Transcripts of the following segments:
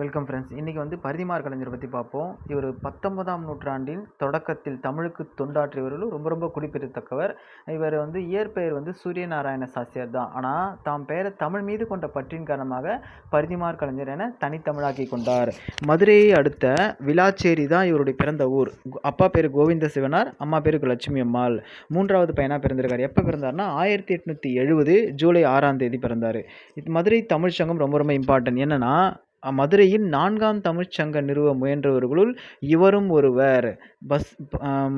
Welcome friends இன்றைக்கி வந்து பரிதிமார் கலைஞரை பற்றி பார்ப்போம். இவர் பத்தொன்பதாம் நூற்றாண்டின் தொடக்கத்தில் தமிழுக்கு தொண்டாற்றியவர்களும் ரொம்ப ரொம்ப குறிப்பிடத்தக்கவர். இவர் வந்து இயற்பெயர் வந்து சூரியநாராயண சாஸ்தியார் தான். ஆனால் தாம் பெயரை தமிழ் மீது கொண்ட பற்றின் காரணமாக பரிதிமார் கலைஞர் என தனித்தமிழாக்கி கொண்டார். மதுரையை அடுத்த விலாச்சேரி தான் இவருடைய பிறந்த ஊர். அப்பா பேர் கோவிந்த சிவனார் அம்மா பேருக்கு லட்சுமி அம்மாள். மூன்றாவது பையனாக பிறந்திருக்கார். எப்போ பிறந்தார்னா ஆயிரத்தி எட்நூற்றி எழுபது ஜூலை ஆறாம் தேதி பிறந்தார். மதுரை தமிழ் சங்கம் ரொம்ப ரொம்ப இம்பார்ட்டன்ட் என்னென்னா மதுரையில் நான்காம் தமிழ்ச்சங்க நிறுவ முயன்றவர்களுள் இவரும் ஒருவர். பஸ்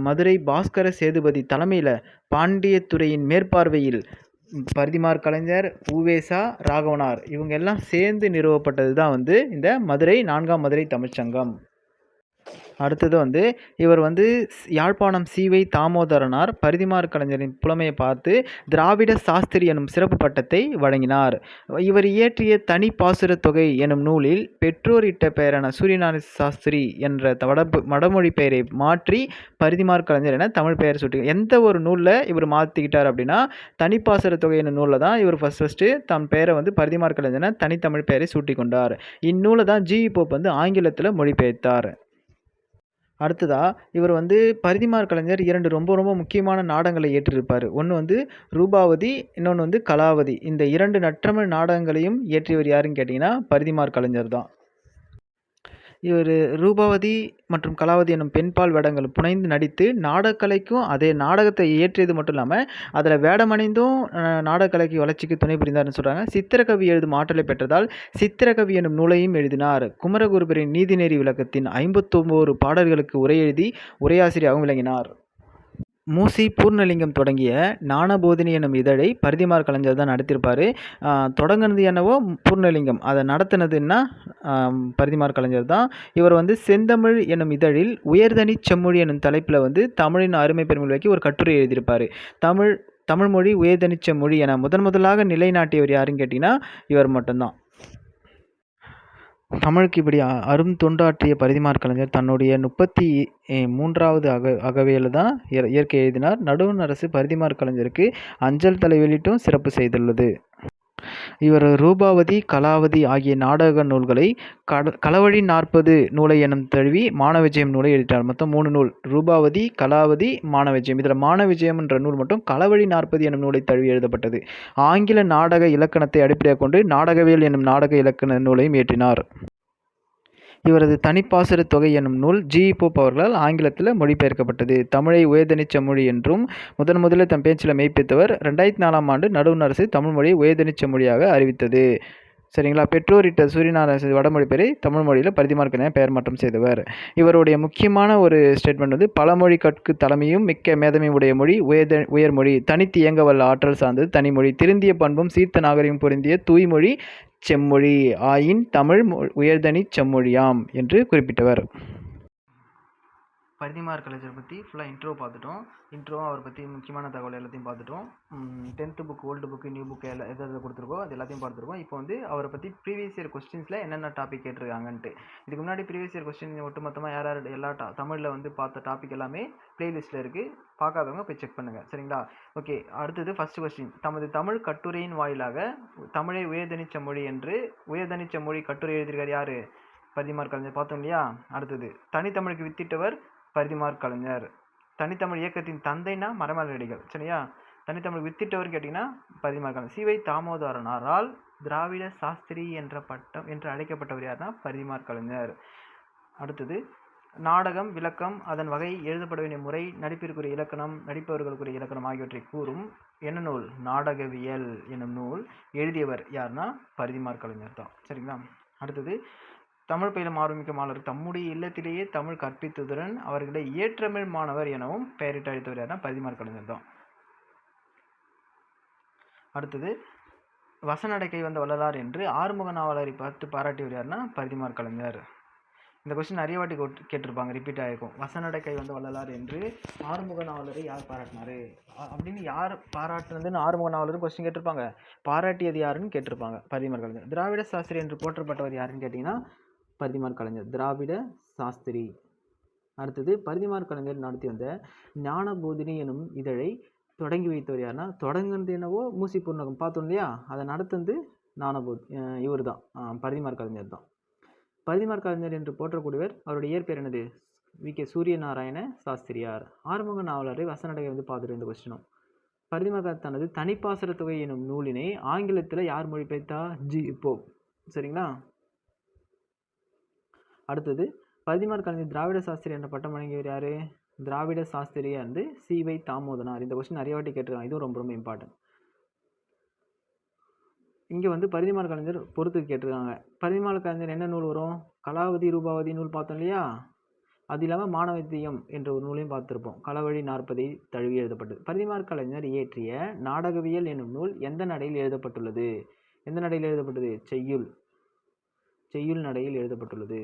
மதுரை பாஸ்கர சேதுபதி தலைமையில் பாண்டியத்துறையின் மேற்பார்வையில் பரிதிமார் கலைஞர் உவேசா ராகவனார் இவங்க எல்லாம் சேர்ந்து நிறுவப்பட்டது தான் வந்து இந்த மதுரை நான்காம் மதுரை தமிழ்ச்சங்கம் அடுத்தது வந்து இவர் வந்து யாழ்ப்பாணம் சீவை தாமோதரனார் பரிதிமார் கலைஞரின் புலமையை பார்த்து திராவிட சாஸ்திரி எனும் சிறப்பு பட்டத்தை வழங்கினார். இவர் இயற்றிய தனி பாசுர தொகை எனும் நூலில் பெற்றோரிட்ட பெயரான சூரியநாராயண சாஸ்திரி என்ற வட வடமொழி பெயரை மாற்றி பரிதிமார் கலைஞர் என தமிழ் பெயர் சுட்டு எந்த ஒரு நூலில் இவர் மாற்றிக்கிட்டார் அப்படின்னா தனிப்பாசுர தொகை எனும் நூலில் தான் இவர் ஃபஸ்ட் ஃபஸ்ட்டு தன் பெயரை வந்து பரிதிமார் கலைஞர் தனித்தமிழ் பெயரை சூட்டிக்கொண்டார். இந்நூலை தான் ஜி போப் வந்து ஆங்கிலத்தில் மொழிபெயர்த்தார். அடுத்ததாக இவர் வந்து பரிதிமார் கலைஞர் இரண்டு ரொம்ப ரொம்ப முக்கியமான நாடகங்களை ஏற்றிருப்பார். ஒன்று வந்து ரூபாவதி இன்னொன்று வந்து கலாவதி. இந்த இரண்டு நற்றமிழ் நாடகங்களையும் இயற்றியவர் யாருன்னு கேட்டிங்கன்னா பரிதிமார் கலைஞர் தான். இவர் ரூபாவதி மற்றும் கலாவதி எனும் பெண்பால் வேடங்கள் புனைந்து நடித்து நாடகக்கலைக்கும் அதே நாடகத்தை இயற்றியது மட்டும் இல்லாமல் அதில் வேடமணிந்தும் நாடகக்கலைக்கு வளர்ச்சிக்கு துணை புரிந்தார்னு சொல்கிறாங்க சித்திரகவி எழுதும் ஆற்றலை பெற்றதால் சித்திரகவி எனும் நூலையும் எழுதினார். குமரகுருபரின் நீதிநெறி விளக்கத்தின் ஐம்பத்தொம்போரு பாடல்களுக்கு உரை எழுதி உரையாசிரியாகவும் விளங்கினார். மூசி பூர்ணலிங்கம் தொடங்கிய ஞானபோதினி எனும் இதழை பரிதிமார் கலைஞர் தான் நடத்தியிருப்பார் தொடங்கினது என்னவோ பூர்ணலிங்கம். அதை நடத்தினதுன்னா பரிதிமார் கலைஞர் தான். இவர் வந்து செந்தமிழ் எனும் இதழில் உயர்தனி செம்மொழி எனும் தலைப்பில் வந்து தமிழின் அருமை பெருமை வைக்க ஒரு கட்டுரை எழுதியிருப்பார். தமிழ் தமிழ்மொழி உயர்தனிச்ச மொழி என முதன் முதலாக நிலைநாட்டியவர் யாருன்னு கேட்டிங்கன்னா இவர் மட்டும்தான். தமிழுக்கு இப்படி அரும் தொண்டாற்றிய பரிதிமார் கலைஞர் தன்னுடைய முப்பத்தி மூன்றாவது அக அகவையில் தான் இயற்கை எழுதினார். நடுவண் அரசு பரிதிமார் கலைஞருக்கு அஞ்சல் தலை வெளியிட்டும் சிறப்பு செய்துள்ளது. இவர் ரூபாவதி கலாவதி ஆகிய நாடக நூல்களை கட களவழி நாற்பது நூலை எனும் தழுவி மானவிஜயம் நூலை எழுதினார் மொத்தம் மூணு நூல். ரூபாவதி கலாவதி மானவிஜயம். இதில் மானவிஜயம் என்ற நூல் மட்டும் களவழி நாற்பது எனும் நூலை தழுவி எழுதப்பட்டது. ஆங்கில நாடக இலக்கணத்தை அடிப்படையாக கொண்டு நாடகவியல் எனும் நாடக இலக்கண நூலையும் இயற்றினார். இவரது தனிப்பாசர தொகை எனும் நூல் ஜி. போப் அவர்களால் ஆங்கிலத்தில் மொழிபெயர்க்கப்பட்டது. தமிழை உயர்தனிச்ச மொழி என்றும் முதன் முதலில் தம் பேச்சில் மெய்ப்பித்தவர் ரெண்டாயிரத்தி நாலாம் ஆண்டு நடுவண் அரசு தமிழ் மொழியை உயர்தனிச்ச மொழியாக அறிவித்தது. சரிங்களா? பெற்றோரிட்ட சூரியநாராயண வடமொழி பெயரை தமிழ் மொழியில் பரிதிமார்க்கன பெயர் மாற்றம் செய்தவர். இவருடைய முக்கியமான ஒரு ஸ்டேட்மெண்ட் வந்து பழமொழி கற்கு தலைமையும் மிக்க மேதமை உடைய மொழி உயர்த உயர்மொழி தனித்து இயங்க வல்ல ஆற்றல் சார்ந்தது தனிமொழி. திருந்திய பண்பும் சீர்த்த நாகரிகம் பொருந்திய தூய்மொழி செம்மொழி ஆயின் தமிழ் உயர்தனிச் செம்மொழியாம் என்று குறிப்பிட்டவர். பரிதிமார் கலைஞர் பற்றி ஃபுல்லாக இன்ட்ரோ பார்த்துட்டோம். இன்ட்ரோ அவரை பற்றி முக்கியமான தகவல் எல்லாத்தையும் பார்த்துட்டோம். Tenth book old book new book எல்லாம் எது எது கொடுத்துருக்கோ அது எல்லாத்தையும் பார்த்துருக்கோம். இப்போ வந்து அவரை பற்றி ப்ரீவியஸ் இயர் கொஸ்டின்ஸில் என்னென்ன டாபிக் கேட்டிருக்காங்கன்ட்டு. இதுக்கு முன்னாடி ப்ரீவியஸ் இயர் கொஸ்டின் ஒட்டுமொத்தமாக யார் யார் எல்லா டா தமிழில் வந்து பார்த்த டாபிக் எல்லாமே ப்ளேலிஸ்ட்டில் இருக்குது பார்க்காதவங்க போய் செக் பண்ணுங்கள் சரிங்களா? ஓகே அடுத்தது ஃபஸ்ட் கொஸ்டின் தமது தமிழ் கட்டுரையின் வாயிலாக தமிழை உயர்தனிச்ச மொழி என்று உயர்தனிச்ச மொழி கட்டுரை எழுதியிருக்கார் யார்? பதிமார் கலைஞர். பார்த்தோம் இல்லையா? அடுத்தது தனித்தமிழுக்கு வித்திட்டவர் பரிதிமார் கலைஞர். தனித்தமிழ் இயக்கத்தின் தந்தைனா மரமலடிகள் சரியா? தனித்தமிழ் வித்திட்டவர் கேட்டிங்கன்னா பரிதிமார் கலைஞர். சிவை தாமோதரனாரால் திராவிட சாஸ்திரி என்ற பட்டம் என்று அழைக்கப்பட்டவர் யாருன்னா பரிதிமார் கலைஞர். அடுத்தது நாடகம் விளக்கம் அதன் வகை எழுதப்பட வேண்டிய முறை நடிப்பிற்குரிய இலக்கணம் நடிப்பவர்களுக்குரிய இலக்கணம் ஆகியவற்றை கூறும் என்ன நூல்? நாடகவியல் என்னும் நூல் எழுதியவர் யாருன்னா பரிதிமார் கலைஞர் தான் சரிங்களா? அடுத்தது தமிழ் பயிலும் ஆர்வமிக்க மாணவர் தம்முடைய இல்லத்திலேயே தமிழ் கற்பித்ததுடன் அவர்களை ஏற்றமிழ் மாணவர் எனவும் பெயரிட்டு அழைத்தவர் யாருன்னா பரிதிமார் கலைஞர் தான். அடுத்தது வசநடக்கை வந்த வள்ளலார் என்று ஆறுமுக நாவலரை பார்த்து பாராட்டியவர் யாருன்னா பரிதிமார் கலைஞர். இந்த கொஸ்டின் நிறைய வாட்டி கேட்டிருப்பாங்க ரிப்பீட் ஆகிருக்கும் வசநடக்கை வந்த வள்ளலார் என்று ஆறுமுக நாவலரை யார் பாராட்டினாரு? அப்படின்னு யார் பாராட்டினதுன்னு ஆறுமுக நாவலரும் கொஸ்டின் கேட்டிருப்பாங்க. பாராட்டியது யாருன்னு கேட்டிருப்பாங்க பரிதிமார் கலைஞர். திராவிட சாஸ்திரி என்று போற்றப்பட்டவர் யாருன்னு கேட்டிங்கன்னா பரிதிமார் கலைஞர் திராவிட சாஸ்திரி. அடுத்தது பரிதிமார் கலைஞர் நடத்தி வந்த ஞானபோதினி எனும் இதழை தொடங்கி வைத்தவர் யாருன்னா தொடங்குனது என்னவோ மூசி பூர்ணகம். பார்த்தோம் இல்லையா? அதை நடத்துனது ஞானபோத் இவர் தான் பரிதிமார் கலைஞர் தான். பரிதிமார் கலைஞர் என்று போற்றக்கூடியவர் அவருடைய இயற்பெயர் என்னது? வி. கே. சூரியநாராயண சாஸ்திரியார். ஆறுமுக நாவலரை வசநடகை வந்து பார்த்துட்டு இந்த கொஸ்டினும் பரிதிமார் தனது தனிப்பாசர தொகை எனும் நூலினை ஆங்கிலத்தில் யார் மொழிபெயர்த்தா? ஜி. இப்போ சரிங்களா? அடுத்தது பரிதிமார் கலைஞர் திராவிட சாஸ்திரி என்ற பட்டம் வழங்கியவர் யார்? திராவிட சாஸ்திரியா வந்து சி வை தாமோதனார். இந்த கொஸ்டின் நிறைய வாட்டி கேட்டிருக்காங்க. இதுவும் ரொம்ப ரொம்ப இம்பார்ட்டன்ட் இங்கே வந்து பரிதிமார் கலைஞர் பொறுத்து கேட்டிருக்காங்க. பரிதிமார் கலைஞர் என்ன நூல் வரும்? கலாவதி ரூபாவதி நூல் பார்த்தோம் இல்லையா? அது இல்லாமல் மானவத்தியம் என்ற ஒரு நூலையும் பார்த்துருப்போம். களவழி நாற்பதை தழுவி எழுதப்பட்டது. பரிதிமார் கலைஞர் இயற்றிய நாடகவியல் என்னும் நூல் எந்த நடையில் எழுதப்பட்டுள்ளது? எந்த நடையில் எழுதப்பட்டது? செய்யுள். செய்யுள் நடையில் எழுதப்பட்டுள்ளது.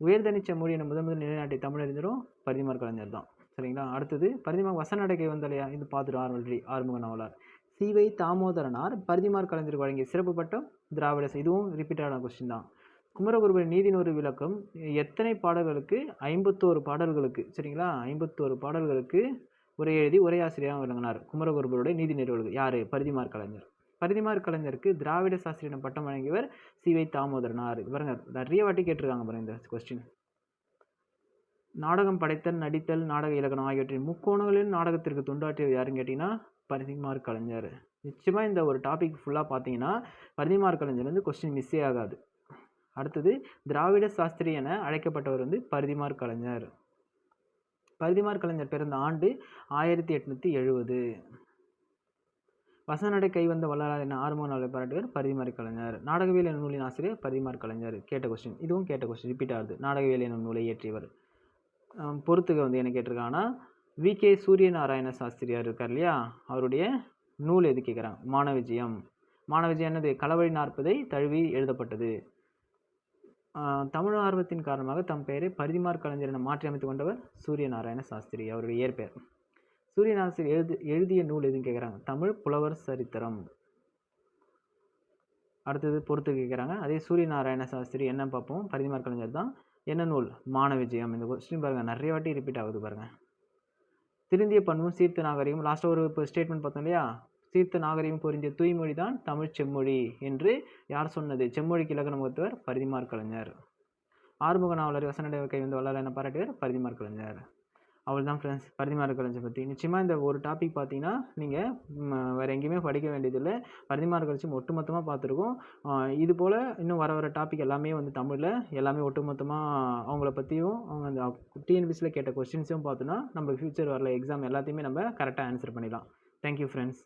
உயர்தனி செம்மொழி என முதன் முதல் நிலைநாட்டிய தமிழறிஞரும் பரிதிமார் கலைஞர் தான். சரிங்களா? அடுத்தது பரிதிமார் வசனடகை வந்தலையா? இது பார்த்துட்டு ஆர்வல்ரி ஆறுமுக நாவலார். சிவை தாமோதரனார் பரிதிமார் கலைஞருக்கு வழங்கிய சிறப்பு பட்டம் திராவிட இதுவும் ரிப்பீட்டான கொஸ்டின் தான். குமரகுருபரின் நீதிநூறு விளக்கம் எத்தனை பாடல்களுக்கு ஐம்பத்தோரு பாடல்களுக்கு சரிங்களா? ஐம்பத்தோரு பாடல்களுக்கு உரை எழுதி உரையாசிரியராக விளங்கினார் குமரகுருபருடைய நீதி நிறுவனம் யார்? பரிதிமார் கலைஞர். பரிதிமார் கலைஞருக்கு திராவிட சாஸ்திரியிடம் பட்டம் வழங்கியவர் சி வை தாமோதரனார். இது பாருங்க நிறைய வாட்டி கேட்டிருக்காங்க பாருங்க இந்த கொஸ்டின் நாடகம் படைத்தல் நடித்தல் நாடக இலக்கணம் ஆகியவற்றின் முக்கோணங்களில் நாடகத்திற்கு தொண்டாற்றியவர் யாருன்னு கேட்டிங்கன்னா பரிதிமார் கலைஞர். நிச்சயமாக இந்த ஒரு டாபிக் ஃபுல்லாக பார்த்தீங்கன்னா பரிதிமார் கலைஞர் வந்து கொஸ்டின் மிஸ்ஸே ஆகாது. அடுத்தது திராவிட சாஸ்திரி என அழைக்கப்பட்டவர் வந்து பரிதிமார் கலைஞர். பரிதிமார் கலைஞர் பிறந்த ஆண்டு ஆயிரத்தி எட்நூற்றி எழுபது வசனடை கைவந்த வள்ளலார் என ஆறுமுக நாளை பாராட்டுவர் பரிதிமார் கலைஞர். நாடகவியல் எனும் நூலின் ஆசிரியர் பரிதிமார் கலைஞர். கேட்ட கொஸ்டின் இதுவும் கேட்ட கொஸ்டின் ரிப்பீட் ஆகுது நாடகவியல் எனும் நூலை இயற்றியவர். பொறுத்துக பொறுத்துக்க வந்து என்ன கேட்டிருக்காங்கன்னா வி கே சூரியநாராயண சாஸ்திரியார் இருக்கார் இல்லையா? அவருடைய நூல் எது கேட்குறாங்க? மானவிஜயம். மானவிஜயம் என்னது? களவழி நாற்பதை தழுவி எழுதப்பட்டது. தமிழ் ஆர்வத்தின் காரணமாக தம் பெயரை பரிதிமார் கலைஞர் என மாற்றி அமைத்து கொண்டவர் சூரியநாராயண சாஸ்திரி. அவருடைய இயற்பெயர். சூரியநாராயண எழுது எழுதிய நூல் எதுன்னு கேட்குறாங்க தமிழ் புலவர் சரித்திரம். அடுத்தது பொறுத்து கேட்குறாங்க அதே சூரியநாராயண சாஸ்திரி என்ன பார்ப்போம்? பரிதிமார் கலைஞர் தான். என்ன நூல்? மானவிஜயம் இந்த கொஸ்டின் பாருங்கள் நிறைய வாட்டி ரிப்பீட் ஆகுது பாருங்கள் திருந்திய பண்பும் சீர்த்த நாகரிகம் லாஸ்ட்டாக ஒரு இப்போ ஸ்டேட்மெண்ட் பார்த்தோம் இல்லையா? சீர்த்த நாகரிகம் பொருந்திய தூய்மொழி தான் தமிழ் செம்மொழி என்று யார் சொன்னது? செம்மொழிக்கு இலக்கண வகுத்தவர் பரிதிமார் கலைஞர். ஆறுமுக நாவலர் வசனடை கை வந்து வளர என பாராட்டியவர் பரிதிமார் கலைஞர். அவள் தான் ஃப்ரெண்ட்ஸ் பரிதிமார் கலைஞர் பற்றி நிச்சயமாக இந்த ஒரு டாபிக் பார்த்தீங்கன்னா நீங்கள் வேறு எங்கேயுமே படிக்க வேண்டியதில்லை. பரிதிமார் கலைஞர் ஒட்டுமொத்தமாக பார்த்துருக்கோம் இது போல் இன்னும் வர வர டாபிக் எல்லாமே வந்து தமிழில் எல்லாமே ஒட்டுமொத்தமாக அவங்கள பற்றியும் அவங்க அந்த டிஎன்பிசியில் கேட்ட கொஸ்டின்ஸையும் பார்த்தோன்னா நம்ம ஃப்யூச்சர் வரல எக்ஸாம் எல்லாத்தையுமே நம்ம கரெக்டாக ஆன்சர் பண்ணிடலாம். Thank you friends